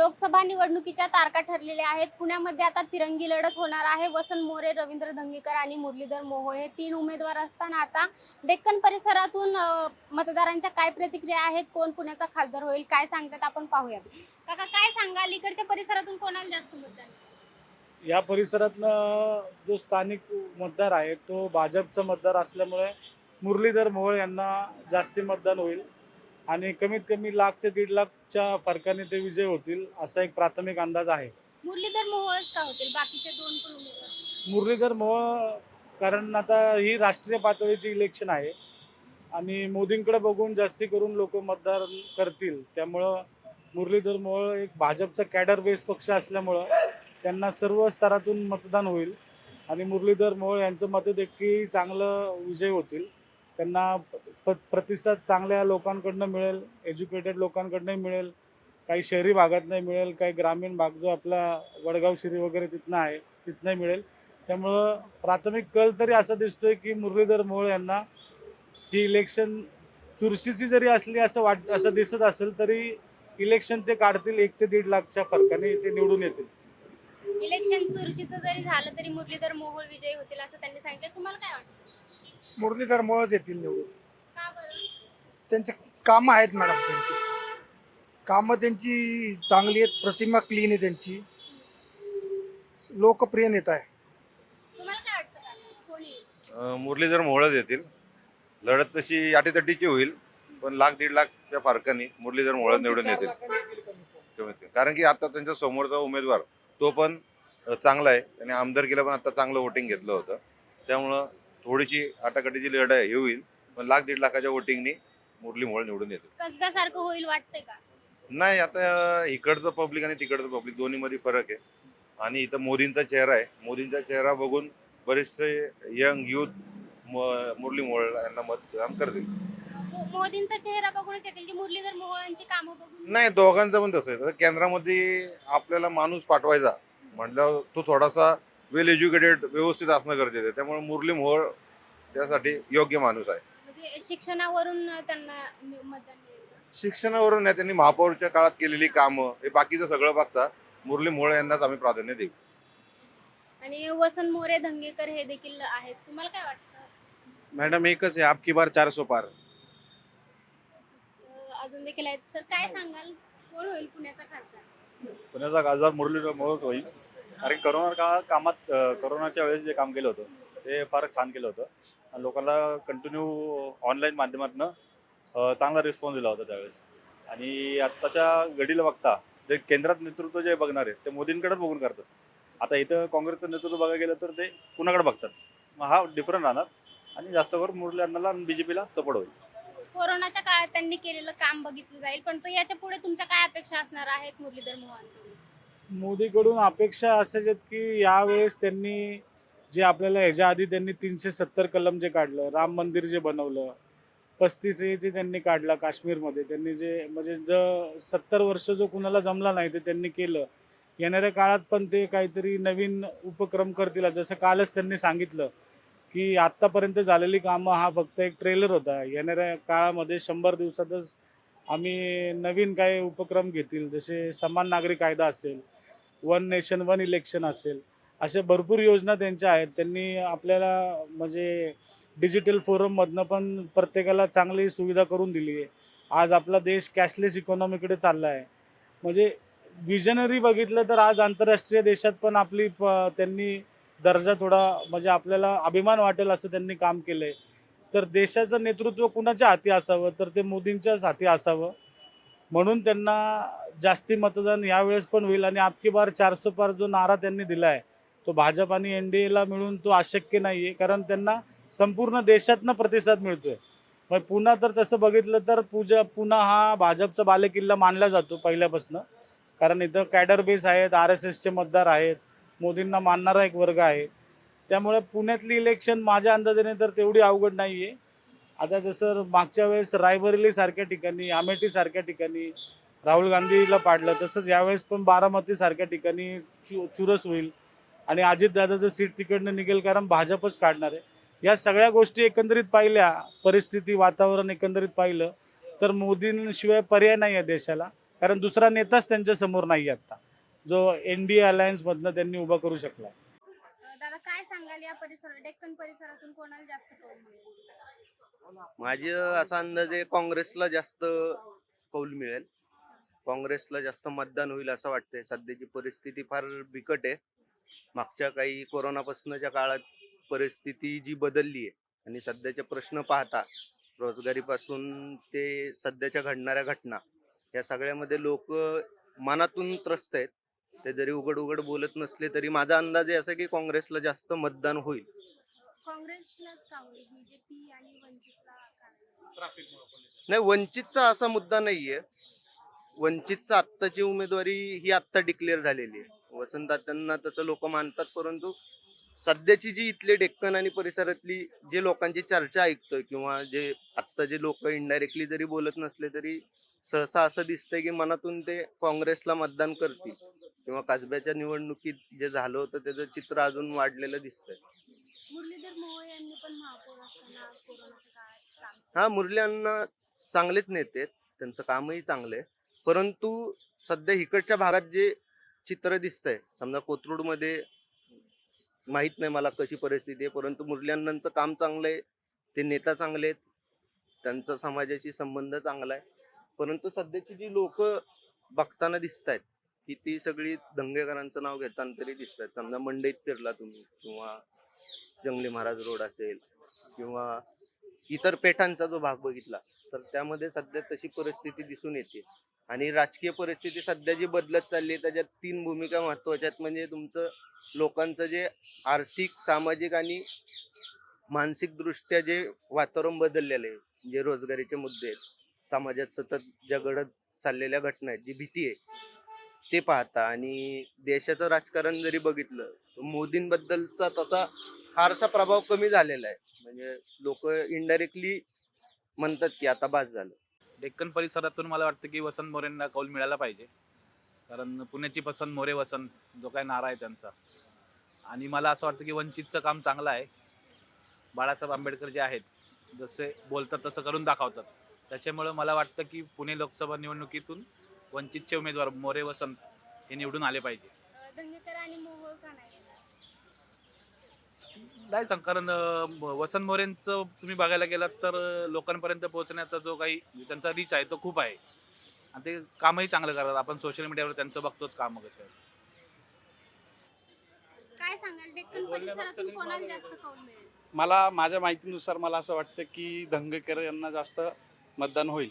लोकसभा निवडणुकीच्या तारखा ठरलेल्या आहेत. पुण्यामध्ये आता तिरंगी लढत होणार आहे. वसंत मोरे रवींद्र धंगेकर आणि मुरलीधर मोहोळे हे तीन उमेदवार असताना आता डेक्कन परिसरातून मतदारांच्या काय प्रतिक्रिया आहेत? कोण पुण्याचा खासदार होईल? काय सांगतात? आपण पाहूया. काका काय सांगा इकडच्या परिसरातून कोणाला जास्त मतदान या परिसरातनं जो स्थानिक मतदार आहे तो भाजपचा मतदार असल्यामुळे मुरलीधर मोहोळ यांना जास्ती मतदान होईल. आणि कमीत कमी लाख ते दीड लाखच्या फरकाने ते विजय होतील असा एक प्राथमिक अंदाज आहे. मुरलीधर मोहोळच का होतील? बाकीचे दोन पण उमेदवार. मुरलीधर मोहोळ कारण आता ही राष्ट्रीय पातळीची इलेक्शन आहे. आणि मोदींकडे बघून जास्ती करून लोक मतदार करतील. त्यामुळं मुरलीधर मोहोळ एक भाजपचा कॅडर बेस पक्ष असल्यामुळं त्यांना सर्व स्तरातून मतदान होईल. आणि मुरलीधर मोहोळ यांचं मत देखील चांगलं विजय होतील. त्यांना प- प्रतिसाद चांगल्या लोकांकडनं मिळेल एज्युकेटेड लोकांकडनंही मिळेल काही शहरी भागातनं मिळेल काही ग्रामीण भाग जो आपला वडगाव शिरी वगैरे तिथनं आहे तिथनंही मिळेल. त्यामुळं प्राथमिक कल तरी असा दिसतोय की मुरलीधर मोहोळ यांना ही इलेक्शन चुरशीची जरी असली असं वाट असं दिसत असेल तरी इलेक्शन ते काढतील एक ते दीड लाखच्या फरकाने ते निवडून येतील. इलेक्शन चुरशीचं जरी झालं तरी मुरलीधर मोहोळ विजयी होतील असं त्यांनी सांगितलं. तुम्हाला काय वाटतं? मुरलीधर मोळच येतील निवडून. त्यांचे कामं आहेत मॅडम त्यांची. कामं त्यांची चांगली आहेत प्रतिमा क्लीन आहे त्यांची. लोकप्रिय नेता आहे. तुम्हाला काय वाटतं काका? कोण? येईल अं, मुरलीधर मोहळच येतील. लढत तशी अटीतटीची होईल पण लाख दीड लाखच्या फरकाने मुरलीधर मोहळ निवडून येतील. कमीत कमी कारण की आता त्यांच्या समोरचा उमेदवार तो पण अं, चांगला आहे. त्याने आमदारकीला पण आता चांगलं वोटिंग घेतलं होतं. त्यामुळं थोडीशी आटाकाटीची लढाई हे होईल. पण लाख दीड लाखाच्या वोटिंगनी मुरली मोहळ निवडून येतील कसब्यासारखं होईल वाटतंय का? नाही आता इकडचं पब्लिक आणि तिकडचं पब्लिक दोन्हीमध्ये फरक आहे. आणि इथं मोदींचा चेहरा आहे. मोदींचा चेहरा बघून बरेचसे यंग युथ मुरली मोहोळ यांना मतदान करतील. मोदींचा चेहरा बघूनच येतील की मुरलीधर मोहोळांची कामं बघून नाही दोघांचं पण तसं आहे. केंद्रामध्ये आपल्याला माणूस पाठवायचा. म्हटल्यावर तो थोडासा वेल एज्युकेटेड व्यवस्थित असणं गरजेचं आहे. त्यामुळे मुरली मोहोळ त्यासाठी योग्य माणूस आहे. म्हणजे शिक्षणावरून त्यांना म- मतदान मिळेल शिक्षणावरून नाही त्यांनी महापौरच्या काळात केलेली कामं हे बाकीचं सगळं बघता मुरली मोहोळ यांनाच आम्ही प्राधान्य देऊ. आणि वसंत मोरे धंगेकर हे देखील आहेत. तुम्हाला काय वाटतं? मैडम एकच आहे आपकी बार चार सौ पार. अं, अजून देखील आहेत. सर काय सांगाल? कोण होईल पुण्याचा खासदार? पुण्याचा खासदार मुरलीधर मोहोळच होईल. कारण करोना काळात कामात करोनाच्या वेळेस जे काम केलं होतं ते फार छान केलं होतं. आणि लोकांना कंटिन्यू ऑनलाईन माध्यमातून चांगला रिस्पॉन्स दिला होता त्यावेळेस. आणि आत्ताच्या घडीला बघता जे केंद्रात नेतृत्व जे बघणार आहे ते मोदींकडेच बघून करतात. आता इथं काँग्रेसचं नेतृत्व बघायला गेलं तर ते कुणाकडे बघतात? मग हा डिफरंट राहणार. आणि जास्त करून मुरली अण्णाला आणि बीजेपीला सपोर्ट होईल. कोरोनाच्या काळात त्यांनी केलेलं काम बघितलं जाईल पण तो याच्यापुढे तुमच्या काय अपेक्षा असणार आहेत मुरलीधर मोहन? मोदीकडून अपेक्षा असाच आहेत की यावेळेस त्यांनी जे आपल्याला ह्याच्या आधी त्यांनी तीनशे सत्तर कलम जे काढलं राम मंदिर जे बनवलं पस्तीस ए जे त्यांनी काढलं काश्मीरमध्ये. त्यांनी जे म्हणजे ज सत्तर वर्ष जो कुणाला जमला नाही ते त्यांनी केलं. येणाऱ्या काळात पण ते काहीतरी नवीन उपक्रम करतील. जसं कालच त्यांनी सांगितलं की आत्तापर्यंत झालेली कामं हा फक्त एक ट्रेलर होता. येणाऱ्या काळामध्ये शंभर दिवसातच आम्ही नवीन काही उपक्रम घेतील. जसे समान नागरी कायदा असेल वन नेशन वन इलेक्शन असेल. अशा भरपूर योजना त्यांच्या आहेत. त्यांनी आपल्याला म्हणजे डिजिटल फोरममधनं पण प्रत्येकाला चांगली सुविधा करून दिली आहे. आज आपला देश कॅशलेस इकॉनॉमीकडे चालला आहे म्हणजे विजनरी बघितलं तर आज आंतरराष्ट्रीय देशात पण आपली प त्यांनी दर्जा थोडा म्हणजे आपल्याला अभिमान वाटेल असं त्यांनी काम केलं आहे तर देशाचं नेतृत्व कुणाच्या हाती असावं? तर ते मोदींच्याच हाती असावं. म्हणून त्यांना जास्ती मतदान यावेळेस पण होईल आणि आपकी बार चारसो पार जो नारा त्यांनी दिला आहे तो भाजप आणि एन डी एला मिळून तो अशक्य नाही आहे कारण त्यांना संपूर्ण देशातनं प्रतिसाद मिळतोय. मग पुन्हा तर तसं बघितलं तर पूजा पुन्हा हा भाजपचा बालेकिल्ला मानला जातो पहिल्यापासून कारण इथं कॅडर बेस आहेत आर एस एसचे मतदार आहेत मोदींना मानणारा एक वर्ग आहे. त्यामुळे पुण्यातली इलेक्शन माझ्या अंदाजाने तर तेवढी अवघड नाही आहे आता जसं मागच्या वेळेस रायबरेली सारख्या ठिकाणी अमेठी सारख्या ठिकाणी राहुल गांधीला पाडलं. तसंच यावेळेस पण बारामती सारख्या ठिकाणी चु चुरस होईल आणि अजितदादाचं सीट तिकडनं निघेल कारण भाजपच काढणार आहे. या सगळ्या गोष्टी एकंदरीत पाहिल्या परिस्थिती वातावरण एकंदरीत पाहिलं तर मोदींशिवाय पर्याय नाही आहे देशाला. कारण दुसरा नेताच त्यांच्यासमोर नाही आता जो एन डी ए अलायन्समधनं त्यांनी उभा करू शकला. दादा काय सांगाल या परिसर डेक्कन परिसरातून कोणाला जास्त कौल मिळेल? माझी असा अंदाज आहे काँग्रेसला जास्त कौल मिळेल. काँग्रेसला जास्त मतदान होईल असं वाटतंय. सध्याची परिस्थिती फार बिकट आहे. मागच्या काही कोरोनापासूनच्या काळात परिस्थिती जी बदलली आहे आणि सध्याचे प्रश्न पाहता रोजगारीपासून ते सध्याच्या घडणाऱ्या घटना या सगळ्यामध्ये लोक मनातून त्रस्त आहेत. ते जरी उघड उघड बोलत नसले तरी माझा अंदाज आहे असा की काँग्रेसला जास्त मतदान होईल? नाही वंचितचा असा मुद्दा नाहीये. वंचितचा आत्ताची उमेदवारी ही आत्ता डिक्लेअर झालेली आहे. वसंतदात्यांना तसं लोक मानतात परंतु सध्याची जी इथली डेक्कन आणि परिसरातली जे लोकांची चर्चा ऐकतोय किंवा जे आत्ता जे लोक इनडायरेक्टली जरी बोलत नसले तरी सहसा असं दिसतंय की मनातून ते काँग्रेसला मतदान करतील किंवा कसब्याच्या निवडणुकीत जे झालं होतं त्याचं चित्र अजून वाढलेलं दिसतंय. हा मुरली अण्णा चांगलेच नेते त्यांचं कामही चांगलं आहे. परंतु सध्या इकडच्या भागात जे चित्र दिसतंय समजा कोथरूडमध्ये माहीत नाही मला कशी परिस्थिती आहे परंतु मुरली काम चांगलं आहे ते नेता चांगले आहेत त्यांचा समाजाशी संबंध चांगला आहे. परंतु सध्याची जी लोक बघताना दिसत आहेत की ती सगळी दंगेकरांचं नाव घेताना तरी दिसत आहेत समजा मंडईत फिरला तुम्ही किंवा जंगली महाराज रोड असेल किंवा इतर पेठांचा जो भाग बघितला तर त्यामध्ये सध्या तशी परिस्थिती दिसून येते. आणि राजकीय परिस्थिती सध्या जी बदलत चालली आहे त्याच्यात तीन भूमिका महत्त्वाच्या आहेत. म्हणजे तुमचं लोकांचं जे आर्थिक सामाजिक आणि मानसिक दृष्ट्या जे वातावरण बदललेलं आहे जे रोजगारीचे मुद्दे आहेत समाजात सतत ज्या घडत चाललेल्या घटना आहेत जी भीती आहे ते पाहता आणि देशाचं राजकारण जरी बघितलं मोदींबद्दलचा तसा फारसा प्रभाव कमी झालेला आहे. म्हणजे लोक इनडायरेक्टली म्हणतात की आता बास झालं. डेक्कन परिसरातून मला वाटतं की वसंत मोरेंना कौल मिळाला पाहिजे. कारण पुण्याची पसंत मोरे वसंत जो काय नारा आहे त्यांचा. आणि मला असं वाटतं की वंचितचं काम चांगलं आहे. बाळासाहेब आंबेडकर जे आहेत जसे बोलतात तसं करून दाखवतात. त्याच्यामुळं मला वाटतं की पुणे लोकसभा निवडणुकीतून वंचितचे उमेदवार मोरे वसंत हे निवडून आले पाहिजे. अं, दंगेकर आणि मोहोळ का नाही? नाही सांग कारण अं, वसंत मोरेंचं तुम्ही बघायला गेलात तर अं, लोकांपर्यंत पोहोचण्याचा जो काही त्यांचा रीच आहे तो खूप आहे. आणि ते कामही चांगलं करतात. आपण सोशल मीडियावर त्यांचं बघतोच काम कसं आहे. काय सांगाल? डेक्कन परिसरातून कोणाला जास्त कौल मिळेल? मला माझ्या माहितीनुसार मला असं वाटतं की धंगेकर यांना जास्त मतदान होईल.